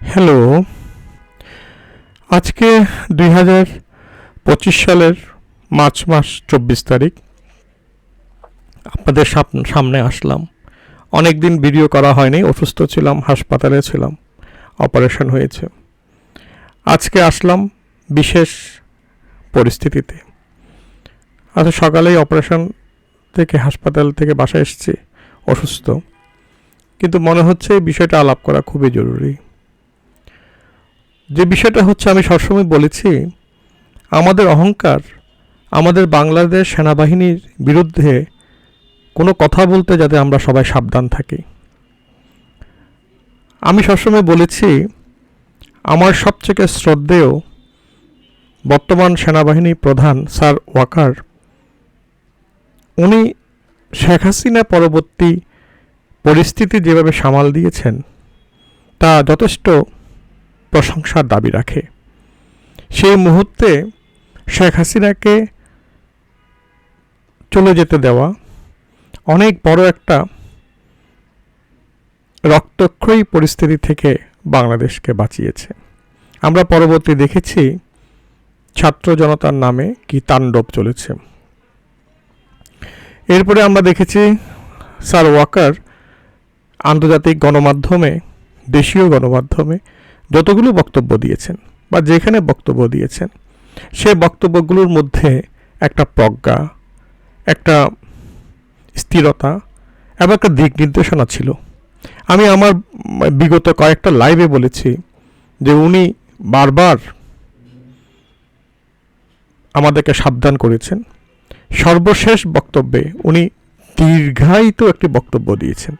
Hello. আজকে দুই হাজার পঁচিশ সালের মার্চ মাস চব্বিশ তারিখ। আপনাদের সামনে আসলাম। অনেক দিন ভিডিও করা হয়নি, অসুস্থ ছিলাম, হাসপাতালে ছিলাম। অপারেশন হয়েছে। আজকে আসলাম বিশেষ পরিস্থিতিতে। আচ্ছা সকালেই অপারেশন থেকে হাসপাতাল থেকে বাসায় এসেছি, অসুস্থ। কিন্তু মনে হচ্ছে এই বিষয়টা আলাপ করা খুবই জরুরি। যে বিষয়টা হচ্ছে আমি সবসময় বলেছি, আমাদের অহংকার, আমাদের বাংলাদেশ সেনাবাহিনীর বিরুদ্ধে কোনো কথা বলতে যাতে আমরা সবাই সাবধান থাকি। আমি সবসময় বলেছি, আমার সবথেকে শ্রদ্ধেয় বর্তমান সেনাবাহিনী প্রধান স্যার ওয়াকার। উনি শেখ হাসিনা পরবর্তী পরিস্থিতি যেভাবে সামাল দিয়েছেন, তা যথেষ্ট প্রশংসার দাবি রাখে। সেই মুহূর্তে শেখ হাসিনাকে চলে যেতে দেওয়া অনেক বড় একটা রক্তক্ষয়ী পরিস্থিতি থেকে বাংলাদেশকে বাঁচিয়েছে। আমরা পরবর্তী দেখেছি ছাত্র জনতার নামে কি তাণ্ডব চলেছে। এরপরে আমরা দেখেছি স্যার ওয়াকার আন্তর্জাতিক গণমাধ্যমে, দেশীয় গণমাধ্যমে যতগুলো বক্তব্য দিয়েছেন বা যেখানে বক্তব্য দিয়েছেন, সে বক্তব্যগুলোর মধ্যে একটা প্রজ্ঞা, একটা স্থিরতা এবং একটা দিক নির্দেশনা ছিল। আমি আমার বিগত কয়েকটা লাইভে বলেছি যে উনি বারবার আমাদেরকে সাবধান করেছেন। সর্বশেষ বক্তব্যে উনি দীর্ঘায়িত একটি বক্তব্য দিয়েছেন।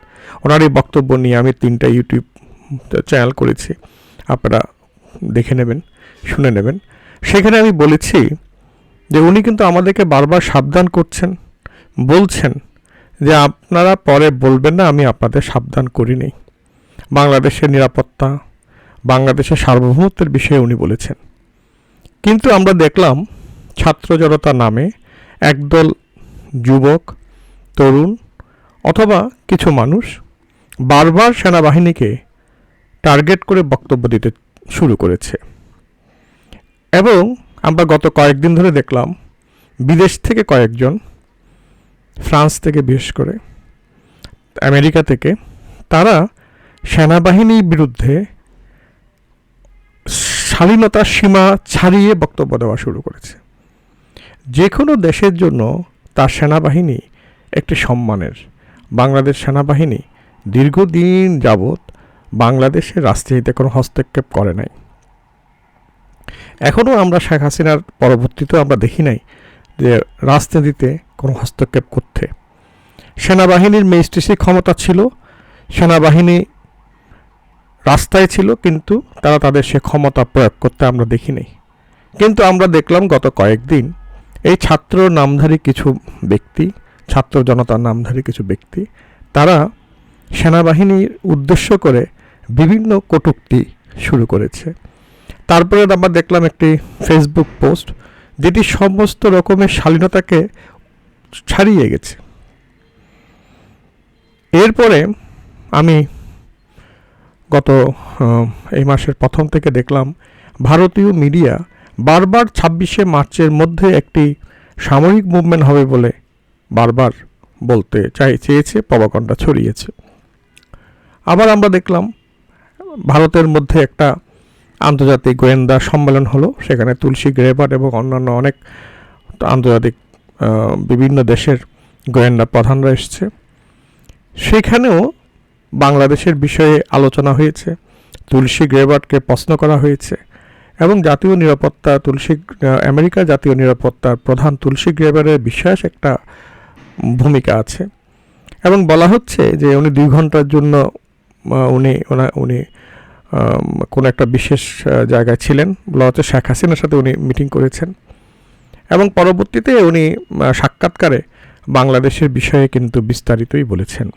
ওনার এই বক্তব্য নিয়ে আমি তিনটা ইউটিউব চ্যানেল করেছি। আপনারা দেখে নেবেন, শুনে নেবেন। সেখানে আমি বলেছি যে উনি কিন্তু আমাদেরকে বারবার সাবধান করছেন, বলছেন যে আপনারা পরে বলবেন না, আমি আপনাদের সাবধান করিনি। বাংলাদেশের নিরাপত্তা, বাংলাদেশের সার্বভৌমত্বের বিষয়ে উনি বলেছেন। কিন্তু আমরা দেখলাম ছাত্র জনতা নামে একদল যুবক, তরুণ অথবা কিছু মানুষ বারবার সেনাবাহিনীকে টার্গেট করে বক্তব্য দিতে শুরু করেছে। এবং আমরা গত কয়েকদিন ধরে দেখলাম, বিদেশ থেকে কয়েকজন, ফ্রান্স থেকে বিশেষ করে, আমেরিকা থেকে, তারা সেনাবাহিনীর বিরুদ্ধে শালীনতার সীমা ছাড়িয়ে বক্তব্য দেওয়া শুরু করেছে। যে কোনো দেশের জন্য তার সেনাবাহিনী একটি সম্মানের। বাংলাদেশ সেনাবাহিনী দীর্ঘদিন যাবৎ বাংলাদেশের রাজনীতিতে কোনো হস্তক্ষেপ করে নাই। এখনও আমরা শেখ হাসিনার পরবর্তীতেও আমরা দেখি নাই যে রাজনীতিতে কোনো হস্তক্ষেপ করতে। সেনাবাহিনীর মেজিস্ট্রেসি ক্ষমতা ছিল, সেনাবাহিনী রাস্তায় ছিল, কিন্তু তারা তাদের সে ক্ষমতা প্রয়োগ করতে আমরা দেখিনি কিন্তু আমরা দেখলাম গত কয়েকদিন এই ছাত্র নামধারী কিছু ব্যক্তি, ছাত্র জনতার নামধারী কিছু ব্যক্তি, তারা সেনাবাহিনীর উদ্দেশ্য করে বিভিন্ন কটূক্তি শুরু করেছে। তারপরে আমরা দেখলাম একটি ফেসবুক পোস্ট যেটি সমস্ত রকমের শালীনতাকে ছাড়িয়ে গেছে। এরপরে আমি গত এই মাসের প্রথম থেকে দেখলাম, ভারতীয় মিডিয়া বারবার ছাব্বিশে মার্চের মধ্যে একটি সামরিক মুভমেন্ট হবে বলে বারবার বলতে চাই, চেয়েছে পবাকণ্ডা ছড়িয়েছে। আবার আমরা দেখলাম ভারতের মধ্যে একটা আন্তর্জাতিক গোয়েন্দা সম্মেলন হলো। সেখানে তুলসী গ্রেবার্ট এবং অন্যান্য অনেক আন্তর্জাতিক বিভিন্ন দেশের গোয়েন্দা প্রধানরা এসছে। সেখানেও বাংলাদেশের বিষয়ে আলোচনা হয়েছে, তুলসী গ্রেবার্টকে প্রশ্ন করা হয়েছে এবং জাতীয় নিরাপত্তা তুলসী আমেরিকা জাতীয় নিরাপত্তার প্রধান তুলসী গ্রেবারের বিশ্বাস একটা ভূমিকা আছে। এবং বলা হচ্ছে যে উনি দুই ঘণ্টার জন্য উনি, ওনা- উনি কোনো একটা বিশেষ জায়গায় ছিলেন হচ্ছে শেখ হাসিনার সাথে উনি মিটিং করেছেন। এবং পরবর্তীতে উনি সাক্ষাৎকারে বাংলাদেশের বিষয়ে কিন্তু বিস্তারিতই বলেছেন।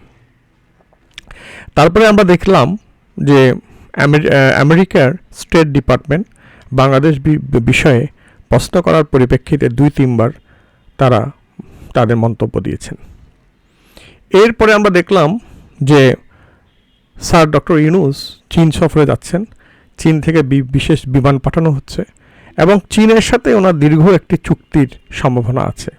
তারপরে আমরা দেখলাম যে আমেরি- আমেরিকার স্টেট ডিপার্টমেন্ট বাংলাদেশ বিষয়ে প্রশ্ন করার পরিপ্রেক্ষিতে দুই, তিনবার তারা, তাদের মন্তব্য দিয়েছেন। এরপরে আমরা দেখলাম যে স্যার ডক্টর ইউনুস চীন সফরে যাচ্ছেন। চীন থেকে বিশেষ বিমান পাঠানো হচ্ছে এবং চীনের সাথে ওনার দীর্ঘ একটি চুক্তির সম্ভাবনা আছে।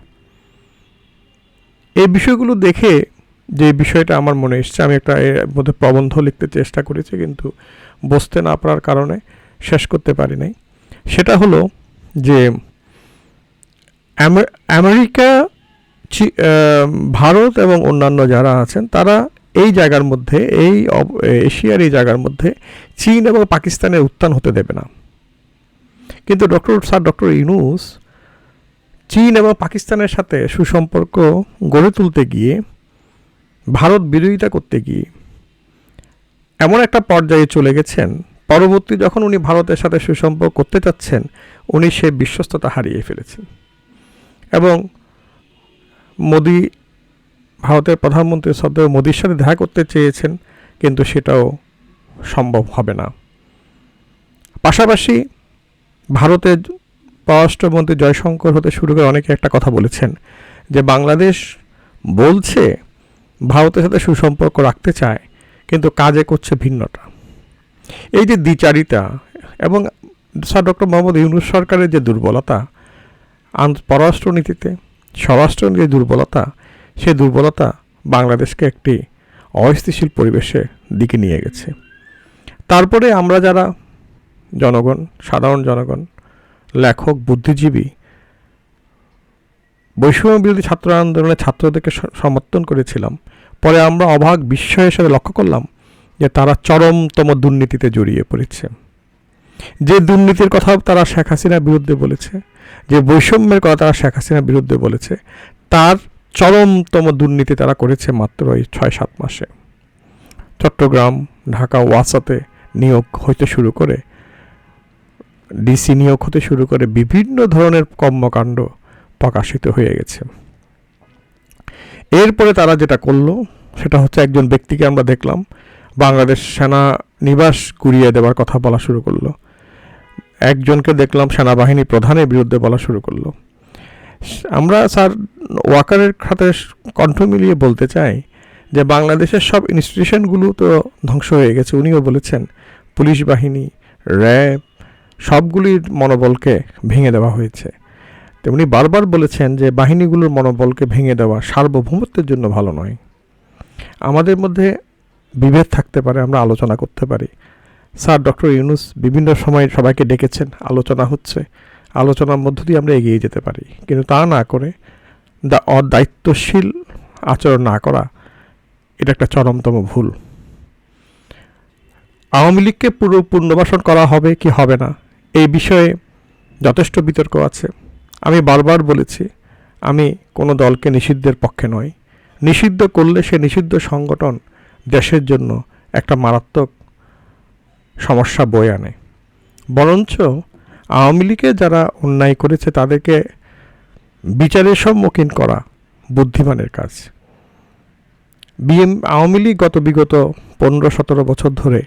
এই বিষয়গুলো দেখে যে বিষয়টা আমার মনে এসছে, আমি একটা এর মধ্যে প্রবন্ধ লিখতে চেষ্টা করেছি কিন্তু বসতে না পারার কারণে শেষ করতে পারি নাই। সেটা হলো যে আমে- আমেরিকা ভারত এবং অন্যান্য যারা আছেন, তারা এই জায়গার মধ্যে, এই এশিয়ার এই জায়গার মধ্যে চীন এবং পাকিস্তানের উত্থান হতে দেবে না। কিন্তু ডক্টর স্যার, ডক্টর ইউনুস চীন এবং পাকিস্তানের সাথে সুসম্পর্ক গড়ে তুলতে গিয়ে, ভারত বিরোধিতা করতে গিয়ে এমন একটা পর্যায়ে চলে গেছেন। পরবর্তী যখন উনি ভারতের সাথে সুসম্পর্ক করতে চাচ্ছেন, উনি সে বিশ্বস্ততা হারিয়ে ফেলেছেন। এবং মোদি ভারতের প্রধানমন্ত্রী শ্রদ্ধেয় মোদির সাথে দেখা করতে চেয়েছেন, কিন্তু সেটাও সম্ভব হবে না। পাশাপাশি ভারতের পররাষ্ট্রমন্ত্রী জয়শঙ্কর হতে শুরু করে অনেকে একটা কথা বলেছেন, যে বাংলাদেশ বলছে ভারতের সাথে সুসম্পর্ক রাখতে চায়, কিন্তু কাজে করছে ভিন্নটা এই যে দ্বিচারিতা এবং স্যার ডক্টর মোহাম্মদ ইউনুস সরকারের যে দুর্বলতা পররাষ্ট্রনীতিতে, স্বরাষ্ট্রনীতির দুর্বলতা সে দুর্বলতা বাংলাদেশকে একটি অস্থিতিশীল পরিবেশের দিকে নিয়ে গেছে। তারপরে আমরা যারা জনগণ, সাধারণ জনগণ, লেখক, বুদ্ধিজীবী বৈষম্য বিরোধী ছাত্র আন্দোলনে ছাত্রদেরকে সমর্থন করেছিলাম, পরে আমরা অবাক বিস্ময়ের সাথে লক্ষ্য করলাম যে তারা চরমতম দুর্নীতিতে জড়িয়ে পড়েছে। যে দুর্নীতির কথা তারা শেখ হাসিনার বিরুদ্ধে বলেছে, যে বৈষম্যের কথা তারা শেখ হাসিনার বিরুদ্ধে বলেছে, তার চরমতম দুর্নীতি তারা করেছে মাত্র এই ছয় সাত মাসে। চট্টগ্রাম, ঢাকা ওয়াসাতে নিয়োগ হইতে শুরু করে, ডিসি নিয়োগ হতে শুরু করে বিভিন্ন ধরনের কর্মকাণ্ড প্রকাশিত হয়ে গেছে। এরপরে তারা যেটা করল, সেটা হচ্ছে একজন ব্যক্তিকে আমরা দেখলাম, বাংলাদেশ সেনা নিবাস কুড়িয়ে দেওয়ার কথা বলা শুরু করল। একজনকে দেখলাম সেনাবাহিনী প্রধানের বিরুদ্ধে বলা শুরু করল। আমরা স্যার ওয়াকারের খাতে কণ্ঠ মিলিয়ে বলতে চাই যে বাংলাদেশের সব ইনস্টিটিউশনগুলো তো ধ্বংস হয়ে গেছে, উনিও বলেছেন। পুলিশ বাহিনী, র্যাব, সবগুলির মনোবলকে ভেঙে দেওয়া হয়েছে। তেমনি বারবার বলেছেন যে বাহিনীগুলোর মনোবলকে ভেঙে দেওয়া সার্বভৌমত্বের জন্য ভালো নয়। আমাদের মধ্যে বিভেদ থাকতে পারে, আমরা আলোচনা করতে পারি। স্যার ডক্টর ইউনুস বিভিন্ন সময় সবাইকে ডেকেছেন, আলোচনা হচ্ছে। আলোচনার মধ্য দিয়ে আমরা এগিয়ে যেতে পারি। কিন্তু তা না করে দা অদায়িত্বশীল আচরণ না করা, এটা একটা চরমতম ভুল। আওয়ামী লীগকে পুরো পুনর্বাসন করা হবে কি হবে না, এই বিষয়ে যথেষ্ট বিতর্ক আছে। আমি বারবার বলেছি, আমি কোনো দলকে নিষিদ্ধের পক্ষে নই। নিষিদ্ধ করলে সে নিষিদ্ধ সংগঠন দেশের জন্য একটা মারাত্মক সমস্যা বয়ে আনে। বরঞ্চ আওয়ামী লীগে যারা অন্যায় করেছে তাদেরকে বিচারের সম্মুখীন করা বুদ্ধিমানের কাজ। বিএম আওয়ামী লীগ গত বিগত পনেরো সতেরো বছর ধরে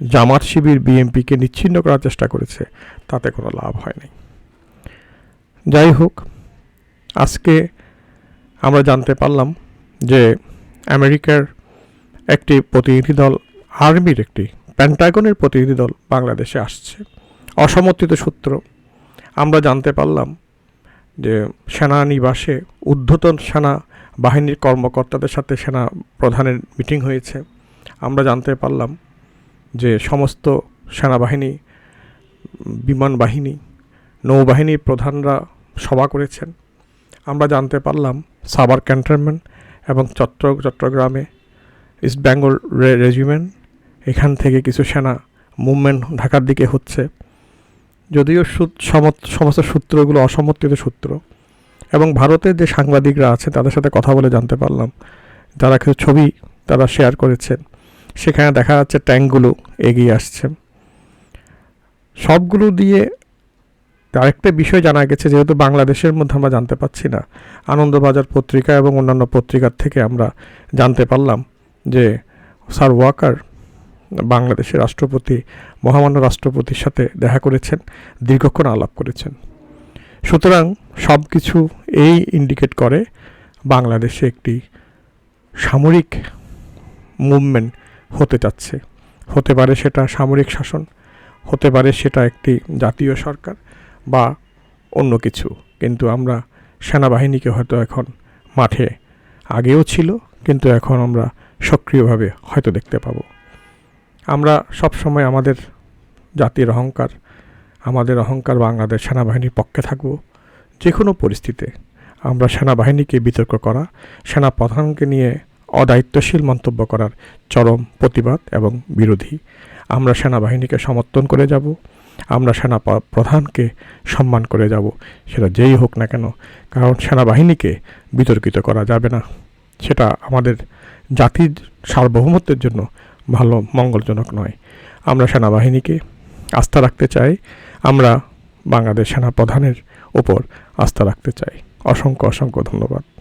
জামাত শিবির বিএমপিকে নিচ্ছিন্ন করার চেষ্টা করেছে, তাতে কোনো লাভ হয়নি। যাই হোক, আজকে আমরা জানতে পারলাম যে আমেরিকার একটি প্রতিনিধি দল, আর্মির একটি প্যান্টাগনের প্রতিনিধি দল বাংলাদেশে আসছে। অসমর্থিত সূত্র। আমরা জানতে পারলাম যে সেনানিবাসে ঊর্ধ্বতন সেনা বাহিনীর কর্মকর্তাদের সাথে সেনা প্রধানের মিটিং হয়েছে। আমরা জানতে পারলাম যে সমস্ত সেনাবাহিনী, বিমান বাহিনী, নৌবাহিনীর প্রধানরা সভা করেছেন। আমরা জানতে পারলাম সাবার ক্যান্টনমেন্ট এবং চট্ট চট্টগ্রামে ইস্ট বেঙ্গল রেজিমেন্ট, এখান থেকে কিছু সেনা মুভমেন্ট ঢাকার দিকে হচ্ছে। যদিও সমস্ত সূত্রগুলো অসমর্থিত সূত্র। এবং ভারতের যে সাংবাদিকরা আছে, তাদের সাথে কথা বলে জানতে পারলাম। তারা কিছু ছবি তারা শেয়ার করেছেন সেখানে দেখা যাচ্ছে ট্যাঙ্কগুলো এগিয়ে আসছে। সবগুলো দিয়ে আরেকটা বিষয় জানা গেছে, যেহেতু বাংলাদেশের মধ্যে আমরা জানতে পাচ্ছি না। আনন্দবাজার পত্রিকা এবং অন্যান্য পত্রিকার থেকে আমরা জানতে পারলাম যে স্যার ওয়াকার বাংলাদেশের রাষ্ট্রপতি, মহামান্য রাষ্ট্রপতির সাথে দেখা করেছেন, দীর্ঘক্ষণ আলাপ করেছেন। সুতরাং সব কিছু এই ইন্ডিকেট করে বাংলাদেশে একটি সামরিক মুভমেন্ট হতে যাচ্ছে। হতে পারে সেটা সামরিক শাসন, হতে পারে সেটা একটি জাতীয় সরকার বা অন্য কিছু। কিন্তু আমরা সেনাবাহিনীকে হয়তো এখন মাঠে আগেও ছিল, কিন্তু এখন আমরা সক্রিয়ভাবে হয়তো দেখতে পাবো। আমরা সব সময় আমাদের জাতির অহংকার, আমাদের অহংকার বাংলাদেশ সেনাবাহিনীর পক্ষে থাকব। যে কোনো পরিস্থিতিতে আমরা সেনাবাহিনীকে বিতর্ক করা সেনা প্রধানকে নিয়ে অদায়িত্বশীল মন্তব্য করার চরম প্রতিবাদ এবং বিরোধী। আমরা সেনাবাহিনীকে সমর্থন করে যাব, আমরা সেনা প্রধানকে সম্মান করে যাব, সেটা যেই হোক না কেন, কারণ সেনাবাহিনীকে বিতর্কিত করা যাবে না। সেটা আমাদের জাতির সার্বভৌমত্বের জন্য ভালো, মঙ্গলজনক নয়। আমরা সেনাবাহিনীকে আস্থা রাখতে চাই। আমরা বাংলাদেশ সেনা প্রধানের ওপর আস্থা রাখতে চাই। অসংখ্য অসংখ্য ধন্যবাদ।